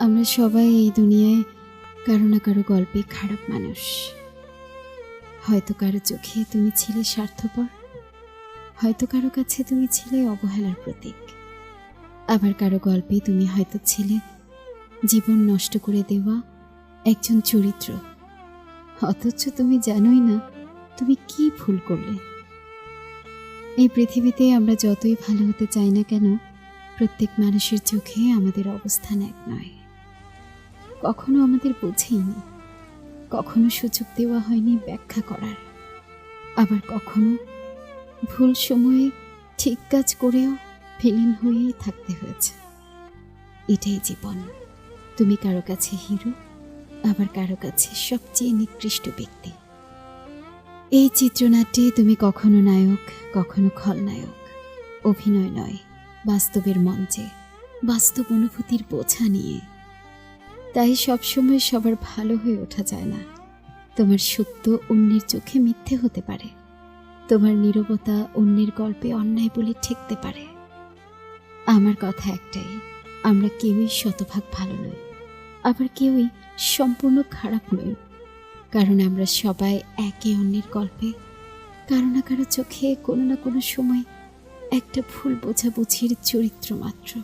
আমরা সবাই এই দুনিয়ায় কারও না কারও গল্পে খারাপ মানুষ। হয়তো কারও চোখে তুমি ছিলে স্বার্থপর, হয়তো কারও কাছে তুমি ছিলে অবহেলার প্রতীক। আবার কারও গল্পে তুমি হয়তো ছিলে জীবন নষ্ট করে দেওয়া একজন চরিত্র। অথচ তুমি জানোই না তুমি কি ভুল করলে। এই পৃথিবীতে আমরা যতই ভালো হতে চাই না কেন, প্রত্যেক মানুষের চোখে আমাদের অবস্থান এক নয়। কখনো আমাদের বোঝেইনি। কখনো সুযোগ দেওয়া হয়নি ব্যাখ্যা করার। আবার কখনো ভুল সময়ে ঠিক কাজ করেও ভিলেন হয়েই থাকতে হয়েছে। এটাই জীবন। তুমি কারও কাছে হিরো, আবার কারও কাছে সবচেয়ে নিকৃষ্ট ব্যক্তি। এই চিত্রনাট্যে তুমি কখনো নায়ক, কখনো খলনায়ক, অভিনয় নয়, বাস্তবের মঞ্চে, বাস্তব অনুভূতির বোঝা নিয়ে তাই সবসময় সবার ভালো হয়ে ওঠা যায় না। তোমার সত্য অন্যের চোখে মিথ্যে হতে পারে। তোমার নীরবতা অন্যের গল্পে অন্যায় বলে ঠেকতে পারে। আমার কথা একটাই, আমরা কেউই শতভাগ ভালো নই। আবার কেউই সম্পূর্ণ খারাপ নই। কারণ আমরা সবাই একে অন্যের গল্পে, কারও না কারও চোখে কোনো না কোনো সময় একটা ভুল বোঝাবুঝির চরিত্র মাত্র।